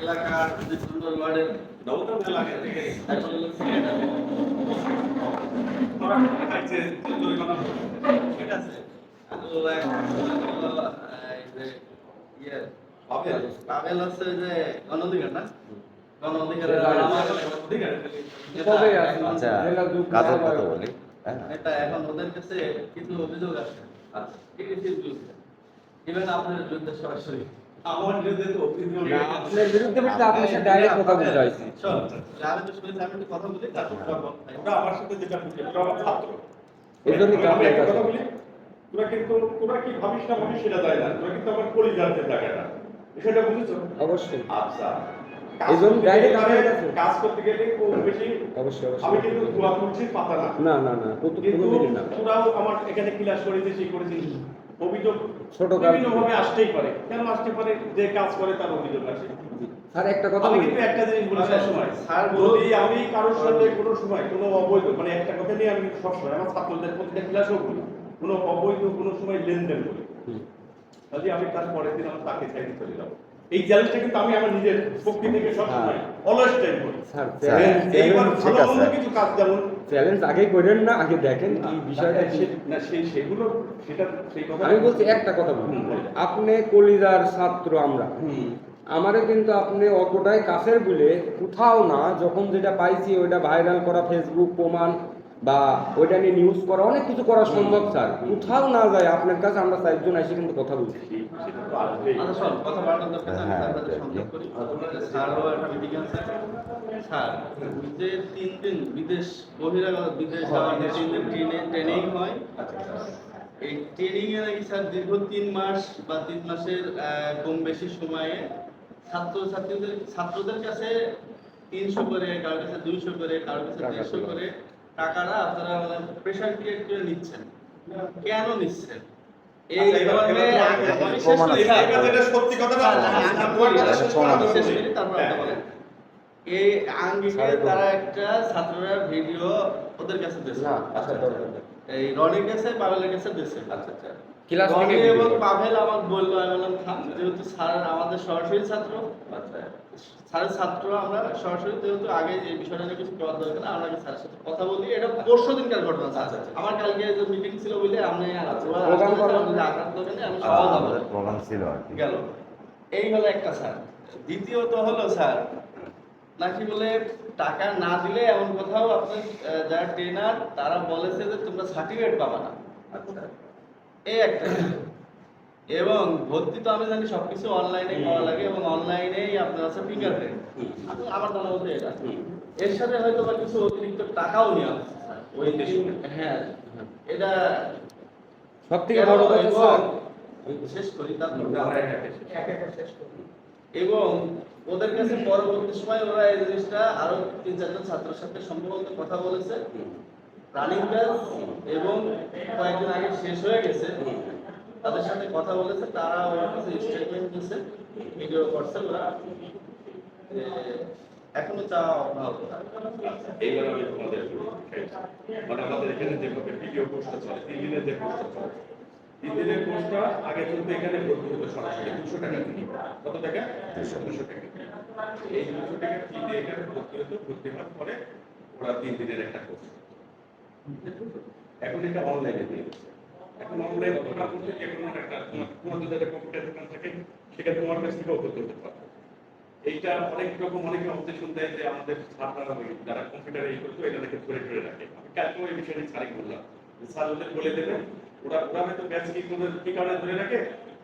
এলাকার যে সুন্দর ওয়ার্ডের এলাকা থেকে ঠিক আছে পাবেল আছে যে না? আচ্ছা কাজের কথা বলি হ্যাঁ এটা এখন ওদের কাছে কিছু অভিযোগ আছে ইভেন আপনার বিরুদ্ধে সরাসরি। আমার বিরুদ্ধে তো আপনার বিরুদ্ধে বলতে আপনার সাথে direct কথা বলতে চাইছি। শোন, আমি তো শুনেছি আমি একটু কথা বলি তারপর করব ওরা আমার সাথে যেটা বুঝে ওরা আমার ছাত্র। এই জন্যই তো আমি আপনার একটা কাছে। কথা বলি তোরা কিন্তু তোরা কি ভাবিস না ভাবিস সেটা যায় না তোরা কিন্তু আমার কলিজার জায়গাটা সেটা বুঝেছ? অবশ্যই। আচ্ছা। এই জন্য করতে direct কাছে। কাজ করতে গেলে খুব বেশি অবশ্যই আমি কিন্তু দোয়া করছি পাতা না। না না না কত কিন্তু না। তোরাও আমার এখানে ক্লাস করেছে সেই করেছে অভিযোগ ছোট কাজ- আসতেই পারে। কেন আসতে পারে? যে কাজ করে তার অভিযোগ আসে। স্যার একটা কথা আমি কিন্তু একটা জিনিস বলি সবসময়। স্যার যদি আমি কারোর সাথে কোনো সময় কোনো অবৈধ মানে একটা কথা নিয়ে আমি সবসময় আমার ছাত্রদের প্রতিটা ক্লাসেও বলি কোনো অবৈধ কোনো সময় লেনদেন করি। আমি তার পরের দিন আমার তাকে চাইতে চলে যাব। এই চ্যালেঞ্জটা কিন্তু আমি আমার নিজের পক্ষে থেকে সবসময় অলওয়েজ টাইম করি। এইবার ভালো। মন্দ কিছু কাজ যেমন চ্যালেঞ্জ আগে করেন না আগে দেখেন কি বিষয়টা না সেই সেগুলো সেটা সেই কথা আমি বলছি একটা কথা বলি। আপনি কলিজার ছাত্র আমরা। আমারে কিন্তু আপনি অতটাই কাছের বলে কোথাও না যখন যেটা পাইছি ওইটা ভাইরাল করা ফেসবুক প্রমাণ বা ওইটা নিয়ে নিউজ করা অনেক কিছু করা সম্ভব স্যার। কোথাও না যায় আপনার কাছে আমরা চারজন এসে কিন্তু কথা বলছি। স্যার যে তিন দিন বিদেশ বহিরাগত বিদেশ যাওয়ার তিন দিন ট্রেনে ট্রেনিং হয়। এই ট্রেনিং নাকি স্যার দীর্ঘ তিন মাস বা তিন মাসের কম বেশি সময়ে ছাত্র ছাত্রীদের ছাত্রদের কাছে তিনশো করে কারোর কাছে দুইশো করে কারোর কাছে দেড়শো করে টাকাটা আপনারা মানে প্রেশার ক্রিয়েট করে নিচ্ছেন। কেন নিচ্ছেন? এই আচ্ছা, তারপর হ্যাঁ। আঙ্গিকে তারা একটা ছাত্ররা ভিডিও ওদের কাছে দিয়েছে। আচ্ছা দরকার নেই। এই রনির কাছে পাভেলের কাছে দিয়েছে। আচ্ছা আচ্ছা। ক্লাস রনি এবং পাভেল আমাকে বলল আমি বললাম যেহেতু স্যার আমাদের সরাসরি ছাত্র। আচ্ছা। স্যারের ছাত্র আমরা সরাসরি যেহেতু আগে এই বিষয়টা নিয়ে কিছু দরকার না আমরা স্যারের সাথে কথা বলি। এটা পরশু দিনকার ঘটনা স্যার। আচ্ছা, আচ্ছা। আমার কালকে যে মিটিং ছিল বলে আমি প্রোগ্রাম আচ্ছা। প্রোগ্রাম ছিল গেল। এই হলো একটা স্যার। দ্বিতীয়ত হলো স্যার নাকি বলে টাকা না দিলে এমন কোথাও আপনার যারা ট্রেনার তারা বলেছে যে তোমরা সার্টিফিকেট পাবা না। এই একটা। এবং ভর্তি তো আমি জানি সবকিছু অনলাইনে করা লাগে এবং অনলাইনেই আপনার আছে ফিঙ্গারপ্রিন্ট আমার জানা বলতে এটা। এর সাথে হয়তো বা কিছু অতিরিক্ত টাকাও নেওয়া ওই হ্যাঁ। এটা সব থেকে বড় কথা শেষ করি তারপর করি। এবং ওদের কাছে পরবর্তী সময় ওরা এই জিনিসটা আরও তিন চারজন ছাত্রের সাথে সম্ভবত কথা বলেছে। রানিং ব্যাচ এবং কয়েকদিন আগে শেষ হয়ে গেছে। তাদের সাথে কথা বলেছে তারা ওর কাছে স্টেটমেন্ট দিয়েছে ভিডিও করছে ওরা এখনও চা অব্যাহত এইবার আমি তোমাদের মানে আমাদের এখানে যেভাবে ভিডিও কোর্সটা চলে তিন দিনের যে কোর্সটা চলে তিন দিনের কোর্সটা আগে চলতে এখানে ভর্তি হতো সরাসরি দুশো টাকা কত টাকা? দুশো। টাকা। এই দুশো টাকা ফি দিয়ে এখানে ভর্তি হতো ভর্তি হওয়ার পরে ওরা তিন দিনের একটা কোর্স এখন এটা অনলাইনে দিয়ে দিচ্ছে। এখন অনলাইনে তোমরা বলতে যে কোনো একটা তোমার তোমার যদি একটা কম্পিউটার দোকান থাকে সেখানে তোমার কাছ থেকেও করতে হতে পারবে। এইটা অনেক রকম অনেকে অবজেকশন দেয় যে আমাদের ছাত্ররা যারা কম্পিউটারে এই করতো এটা নাকি ধরে ধরে রাখে। আমি কালকেও এই বিষয়ে স্যারই বললাম স্যার ওদের বলে দেবেন ওরা ওরা হয়তো ব্যাচ কি করে কি কারণে ধরে রাখে?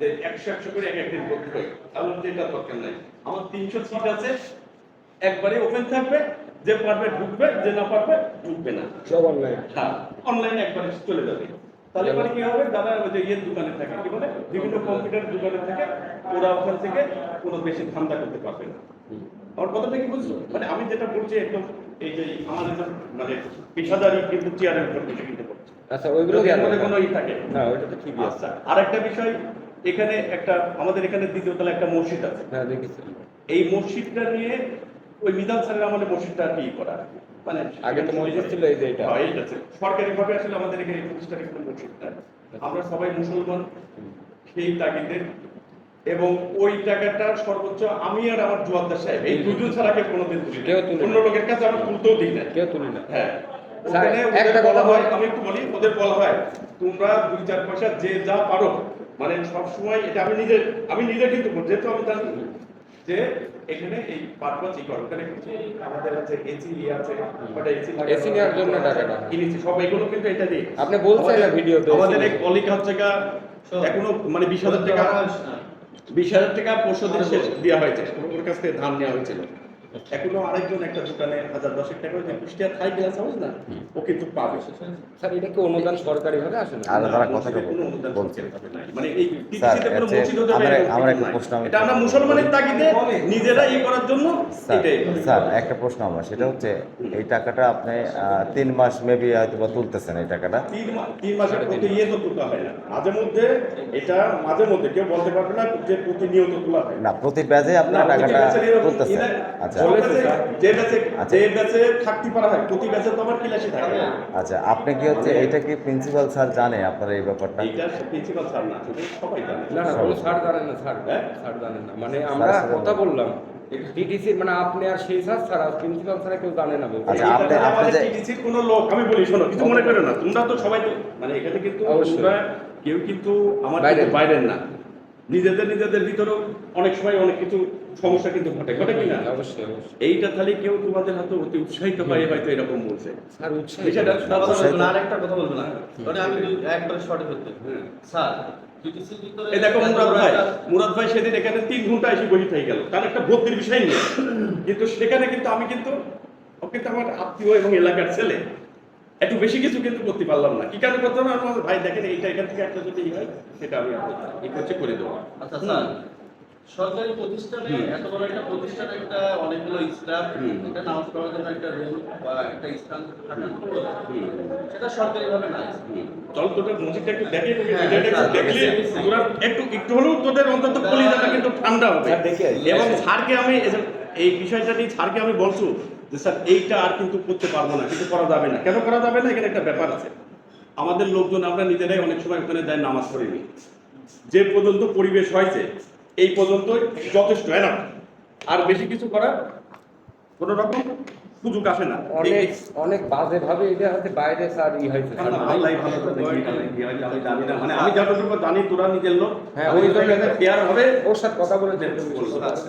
যে একশো একশো করে এক একদিন করতে হয়। তাহলে যেটা দরকার নাই। আমার তিনশো সিট আছে একবারে ওপেন থাকবে যে পারবে ঢুকবে যে না পারবে ঢুকবে না। সব অনলাইন হ্যাঁ অনলাইনে একবারে চলে যাবে। তাহলে পরে কি হবে? দাদা ওই যে ইয়ের দোকানে থাকে কি বলে? বিভিন্ন কম্পিউটার দোকানে থাকে ওরা ওখান থেকে কোনো বেশি ধান্দা করতে পারবে না। আমার কথাটা কি বুঝছ? মানে আমি যেটা বলছি একদম এই যে আমাদের মানে পেশাদারি কিন্তু চেয়ারের উপর কিনতে পড়ছে আচ্ছা ওইগুলো মধ্যে কোনো? ই থাকে। না ওইটা তো ঠিকই আছে। আচ্ছা আর একটা বিষয় এখানে একটা আমাদের এখানে দ্বিতীয় তলা একটা মসজিদ আছে। হ্যাঁ দেখেছি। এই মসজিদটা নিয়ে ওই মিদান স্যারের আমাদের মসজিদটা কি করা? মানে আগে তো মসজিদ ছিল এই যে এটা। হ্যাঁ। সরকারিভাবে আসলে আমাদের এখানে প্রতিষ্ঠানে কোনো মসজিদ নাই আমরা সবাই মুসলমান সেই তাগিদে এবং ওই টাকাটা সর্বোচ্চ আমি আর আমার জোয়ারদার সাহেব এই দুজন ছাড়া কেউ কোনোদিন তুলি। কেউ তুলে। অন্য লোকের কাছে আমরা তুলতেও দিই না কেউ তুলি না হ্যাঁ ওখানে ওদের বলা হয় আমি একটু বলি ওদের বলা হয় তোমরা দুই চার পয়সা যে যা পারো মানে সবসময় এটা আমি নিজে আমি নিজে কিন্তু যেহেতু আমি জানি যে এখানে এই পারপাস ই করো এখানে কিছু আমাদের আছে এসি আছে ওটা এসি AC নেওয়ার জন্য টাকাটা। কিনেছি সব এগুলো কিন্তু এটা দিয়ে। আপনি বলছেন না আমাদের- ভিডিওতে আমাদের এক কলিগ হচ্ছে গা এখনও মানে বিশ হাজার টাকা বিশ হাজার টাকা পরশু দিন শেষ দেওয়া হয়েছে। ওর কাছ থেকে ধান নেওয়া হয়েছিল। এখনও আরেকজন একটা দোকানে হাজার দশেক টাকা যে কুষ্টিয়ার থাই গ্লাস হাউস না? ও কিন্তু পাবে। স্যার এটা কি অনুদান সরকারি ভাবে আসে না? আলাদা কোনো অনুদান বলছে। মানে এই স্যার, তে কোনো হচ্ছে মসজিদও দেবে, আমার- একটা প্রশ্ন আমি- এটা আমরা মুসলমানের তাগিদে নিজেরা এই করার জন্য স্যার এটাই। স্যার একটা প্রশ্ন আমার। সেটা হচ্ছে এই টাকাটা আপনি তিন মাস মেবি হয়তো বা তুলতেছেন এই টাকাটা। তিন মা- তিন মাসের প্রতি ইয়ে তো তুলতে হয় না। মাঝে মধ্যে এটা মাঝে মধ্যে কেউ বলতে পারবে না যে প্রতিনিয়ত তোলা হয়। না প্রতি ব্যাচে আপনার টাকাটা তুলতেছেন। ইয়ে- আচ্ছা। যে ব্যাচে- যে ব্যাচে আচ্ছা। থাকতে পারা হয় প্রতি ব্যাচে তো আবার ক্লাসে থাকে। আচ্ছা আপনি কি হচ্ছে এটা কি প্রিন্সিপাল স্যার জানে আপনার এই ব্যাপারটা? এইটা প্রিন্সিপাল স্যার না সবাই জানে। না না কোনো জানেন না ছাড় হ্যাঁ? জানেন না। মানে আমরা কথা বললাম। টিটিসি মানে আপনি আর সেই স্যার স্যার আর প্রিন্সিপাল স্যার কেউ জানে না আচ্ছা, আপনি- আপনি যে- TTC কোনো লোক আমি বলি শোনো কিছু মনে করো না তোমরা তো সবাই মানে এখানে কিন্তু অবশ্যই। তোমরা কেউ কিন্তু আমার। বাইরের না। নিজেদের নিজেদের ভিতরেও অনেক সময় অনেক কিছু সমস্যা কিন্তু ঘটে ঘটে কি না অবশ্যই অবশ্যই। এইটা তাহলে কেউ তোমাদের হাতে অতি উৎসাহিত হয়ে হয়তো এরকম বলছে। স্যার উৎসাহ বিষয়টা কথা অবশ্যই বলবেন তো। আর একটা কথা বলবেন না। ওটা আমি একবারে শর্টে করতে স্যার টিটিসির দেখো মুরাদ ভাই মুরাদ ভাই সেদিন এখানে তিন ঘণ্টা এসে বসে থেকে গেল। তার একটা ভর্তির বিষয় নেই কিন্তু সেখানে কিন্তু আমি কিন্তু আমার আত্মীয় এবং এলাকার ছেলে। একটু বেশি কিছু কিন্তু করতে পারলাম না। কি কারণে করতে পারলাম না? ভাই দেখেন এইটা এখান থেকে একটা যদি হয় সেটা আমি এই করছে করে দেবো। আচ্ছা স্যার সরকারি প্রতিষ্ঠানে এত বড় একটা প্রতিষ্ঠানে একটা অনেকগুলো স্টাফ। এটা পড়ার জন্য একটা রুম বা একটা স্থান। সেটা সরকারি ভাবে নাই চল তোদের মসজিদটা একটু দেখে হ্যাঁ, দেখলে তোরা একটু একটু হলেও তোদের অন্তত কলিজাটা কিন্তু ঠান্ডা হবে। এবং স্যারকে আমি এই এই বিষয়টা নিয়ে স্যারকে আমি বলছো যে স্যার, এইটা আর কিন্তু করতে পারব না, কিন্তু করা যাবে না। কেন করা যাবে না? এখানে একটা ব্যাপার আছে। আমাদের লোকজন, আমরা নিজেরাই অনেক সময় ওখানে দেয় নামাজ পড়িনি যে পর্যন্ত পরিবেশ হয়েছে, এই পর্যন্ত যথেষ্ট এনা আর বেশি কিছু করার কোনো রকম সুযোগ আসে না। অনেক অনেক বাজে ভাবে এটা হচ্ছে বাইরে স্যার ই হয়েছে। আল্লাহ ভালো আমি জানি না। মানে আমি যতটুকু জানি তোরা নিজের লোক। হ্যাঁ, ওই জন্য ফেয়ার হবে। ওর সাথে কথা বলে স্যার,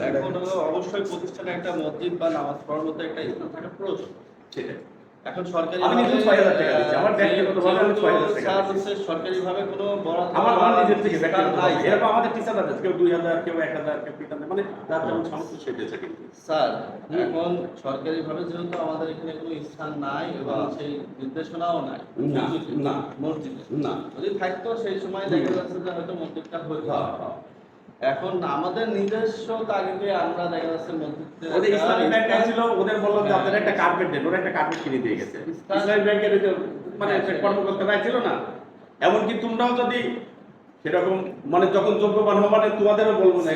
এখন হলো অবশ্যই প্রতিষ্ঠানে একটা মসজিদ বা নামাজ পড়ার মতো একটা স্থান থাকা প্রয়োজন। সেটাই। এখন সরকারি আমি নিজে 6,000 টাকা দিচ্ছি। আমার ব্যক্তিগতভাবে আমি 6,000 টাকা দিচ্ছি। হচ্ছে সরকারি ভাবে কোনো বরাদ্দ আমার আমার নিজের থেকে ব্যক্তিগত নাই এরকম আমাদের টিচার আছে কেউ দুই হাজার কেউ এক হাজার কেউ তিন হাজার মানে যার যেমন সামর্থ্য সে দিয়েছে কিন্তু স্যার এখন সরকারি ভাবে যেহেতু আমাদের এখানে কোনো স্থান নাই এবং সেই নির্দেশনাও নাই না, মসজিদে, না। যদি থাকতো সেই সময় দেখা যাচ্ছে যে হয়তো মসজিদটা হ্যাঁ, হ্যাঁ। এখন আমাদের নিজস্ব তাগিদে আমরা দেখা যাচ্ছে মসজিদে ওদের ইসলামী ব্যাংক ছিল ওদের বলল যে আপনারা একটা কার্পেট দেন ওরা একটা কার্পেট কিনে দিয়ে গেছে ইসলামী ব্যাংকের মানে হ্যাঁ, কর্মকর্তারা ছিল না এমনকি তোমরাও যদি সেরকম মানে যখন যোগ্যবান হবে মানে তোমাদেরও বলব না।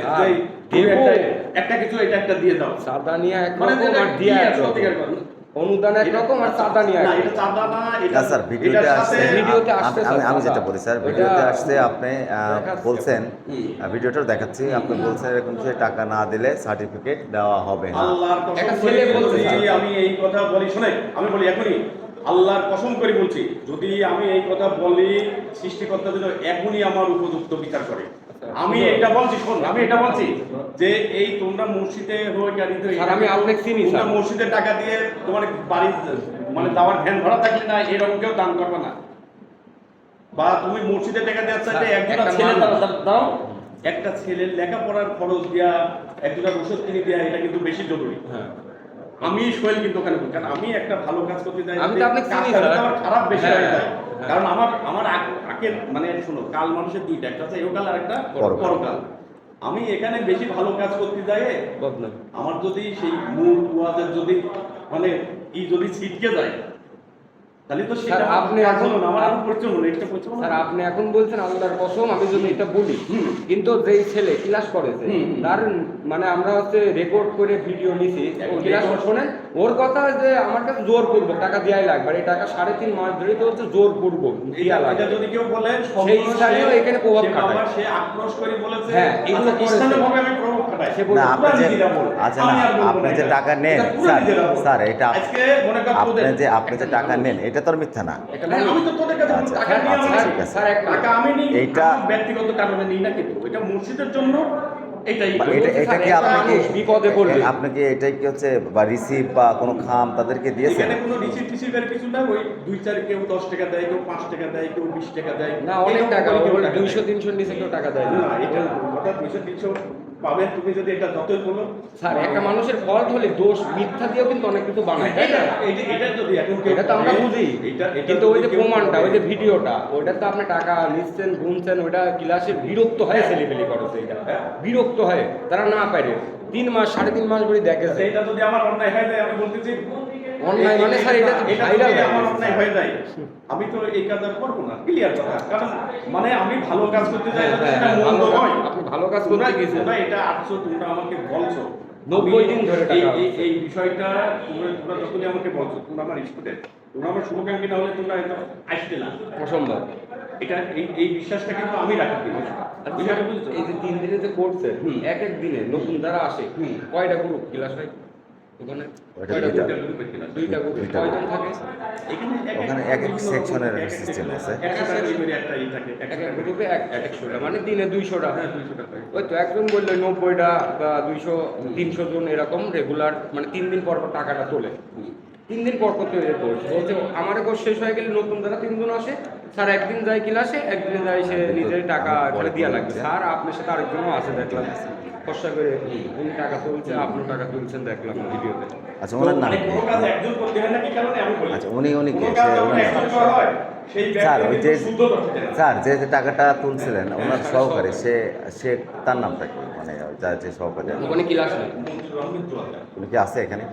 একটা কিছু এটা একটা দিয়ে দাও চাঁদা নিয়ে মানে দিয়া সত্যিকার কথা। অনুদান একরকম আর চাঁদা নিয়ে না এটা চাঁদা না এটা স্যার ভিডিওতে আসছে ভিডিওতে আসছে আমি আমি যেটা বলি স্যার ভিডিওতে আসছে আপনি বলছেন ভিডিওটা দেখাচ্ছি আপনি বলছেন এরকম যে টাকা না দিলে সার্টিফিকেট দেওয়া হবে না। আল্লাহর কসম ছেলে বলছি। আমি এই কথা বলি শুনে আমি বলি এখনই আল্লাহর কসম করে বলছি যদি আমি এই কথা বলি সৃষ্টিকর্তা যেন এখনই আমার উপযুক্ত বিচার করে। আমি এটা বলছি শোন আমি এটা বলছি যে এই তোমরা মসজিদে হয়ে আমি আপনাকে চিনি, তোমরা স্যার। মসজিদে টাকা দিয়ে তোমার বাড়ি মানে যাওয়ার ভ্যান ভাড়া থাকলে না এরকম কেউ দান করবে না বা তুমি মসজিদে টাকা দেওয়ার চাইতে একটা ছেলে দাও- একটা ছেলের লেখাপড়ার খরচ দেওয়া একজোড়া ওষুধ কিনে দেওয়া এটা কিন্তু বেশি জরুরি হ্যাঁ। আমি সোহেল কিন্তু ওখানে বলি, কারণ আমি একটা ভালো কাজ করতে চাই আমি তো আপনাকে চিনি, স্যার। আমার খারাপ বেশি হ্যাঁ, হয়ে যায়। কারণ আমার আমার আগে মানে শোনো কাল মানুষের দুইটা একটা আছে আর একটা পরকাল। পরকাল আমি এখানে বেশি ভালো কাজ করতে যাই আমার যদি সেই মূল ওয়াজের যদি মানে ই যদি ছিটকে যায় তাহলে তো সেটা আপনি এখন- আমার এখন পরিচয় এটা পরিচয় স্যার আপনি এখন বলছেন আল্লাহর কসম আমি যদি এটা বলি। কিন্তু যেই ছেলে ক্লাস করেছে। তার মানে আমরা হচ্ছে রেকর্ড করে ভিডিও নিছি। ক্লাস শোনেন ওর কথা যে আমার কাছে জোর করব টাকা দেওয়াই লাগবে। এই টাকা সাড়ে তিন মাস ধরে তো হচ্ছে জোর করব এটা- লাগবে। যদি কেউ বলে সেই স্থানীয় এখানে প্রভাব খাটায়। সে আক্রোশ করে বলেছে হ্যাঁ, এগুলো আচ্ছা, স্থানীয়ভাবে আমি প্রভাব না আপনি যে পুরা নিজেরা বলে। আচ্ছা না আপনি যে টাকা নেন স্যার স্যার এটা আজকে মনে কর আপনি যে আপনি যে টাকা নেন এটা তো আর মিথ্যা না। এটা হ্যাঁ, আমি তো তোদের কাছে আচ্ছা, আচ্ছা, ঠিক আছে। স্যার, একটা- টাকা আমি নিই, এইটা- ব্যক্তিগত কারণে নিই না কিন্তু এটা মসজিদের জন্য এটাই। এটা এটা কি আপনি কি বিপদে পড়বে। আপনি কি এটাই কি হচ্ছে বা রিসিভ বা কোনো খাম তাদেরকে দিয়েছেন? এখানে কোনো রিসিভ টিসিভের কিছু না ওই দুই চার কেউ দশ টাকা দেয় কেউ পাঁচ টাকা দেয় কেউ বিশ টাকা দেয়। না অনেক টাকা টাকা দুইশো দেয়। তিনশো নিচে কেউ টাকা দেয় না। এটা হঠাৎ পাবে তুমি যদি এটা যতই বলো। স্যার একটা মানুষের ফল্ট হলে দোষ মিথ্যা দিয়েও কিন্তু অনেক কিছু বানায় তাই না? এটা যদি এখন এটা তো আমরা বুঝি। এটা- কিন্তু ওই যে প্রমাণটা ওই যে ভিডিওটা ওইটা তো আপনি টাকা নিচ্ছেন গুনছেন ওইটা ক্লাসে বিরক্ত হয় ছেলেপেলে করেছে এটা হ্যাঁ। বিরক্ত হয় তারা না পারে। তিন মাস সাড়ে তিন মাস ধরে দেখেছে এটা যদি আমার অন্যায় হয় তাই আমি বলতেছি অন্যায় মানে স্যার এটা তো এটা viral যদি আমার অন্যায় হয়ে যায়। আমি তো এই কাজ আর করব না ক্লিয়ার কথা। কারণ মানে আমি ভালো কাজ করতে চাই না, সেটা মন্দ নয় আপনি ভালো কাজ করতে গিয়েছেন। তোমরা এটা আসছো তোমরা আমাকে বলছো। নব্বই দিন ধরে এই- এই বিষয়টা তোমরা তোমরা যখনই আমাকে বলছো তোমরা আমার স্টুডেন্ট। তোমরা আমার শুভাকাঙ্ক্ষী না হলে তোমরা হয়তো আসতে না। অসম্ভব। এটা এই এই বিশ্বাসটা কিন্তু আমি রাখি বুঝছ? এই যে তিন দিনে যে করছে। এক এক দিনে নতুন যারা আসে। কয়টা গ্রুপ ক্লাস হয় ওখানে ওইটা কয়টা দুইটা। group? দুইটা দুইটা গ্রুপ দুইটা কয়জন থাকে? এখানে এক এক- ওখানে এক এক সেকশনের এক এক system section আছে। এক একটা করে করে একটা ই থাকে এক এক গ্রুপে এক একশোটা মানে দিনে দুইশোটা। হ্যাঁ, 200 টাকা। ওই তো একজন বলল নব্বইটা বা দুইশো তিনশো জন এরকম রেগুলার মানে তিন দিন পর পর টাকাটা তোলে। তিন দিন পর পর তৈরি করছে। বলছে আমার কোর্স শেষ হয়ে গেলে নতুন যারা তিনজন আসে। স্যার একদিন যায় ক্লাসে একদিন যায় সে নিজের টাকা দেওয়া লাগবে। স্যার আপনার সাথে আরেকজনও আছে দেখলাম। কষ্ট করে উনি টাকা তুলছেন আপনি টাকা তুলছেন দেখলাম ভিডিওতে। আচ্ছা ওনার নাম কোনো কাজ একজন করতে না কি কারণে? আমি বলি। আচ্ছা, উনি- উনি কে? হয়, স্যার ওই যে। স্যার যে যে টাকাটা তুলছিলেন ওনার সহকারী সে সে তার নামটা কি? মানে যার যে সহকারী। উনি কি আছে এখানে?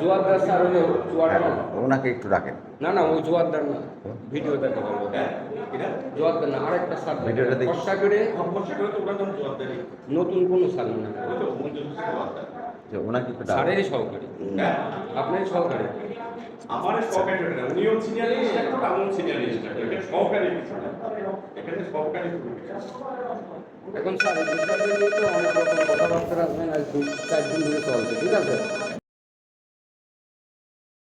জোয়ারদার স্যার হলো জোয়ারদার ওনাকে একটু ডাকেন। না না ওই জোয়ারদার না ভিডিও দেখা বলব হ্যাঁ, জোয়ারদার না আরেকটা স্যার ভিডিওটা দেখি। কষ্ট করে নতুন কোনো স্যার না। যে ওনাকে একটু ডাকেন। স্যারেরই সহকারী। হ্যাঁ, আপনার সহকারী? আমার সহকারী না, উনিও senior instructor, আমিও senior instructor। এটা সহকারী কিছু না। এখানে সহকারী। এখন স্যার অনেক রকম কথাবার্তা আছে আজ দু চার দিন ধরে চলছে ঠিক আছে?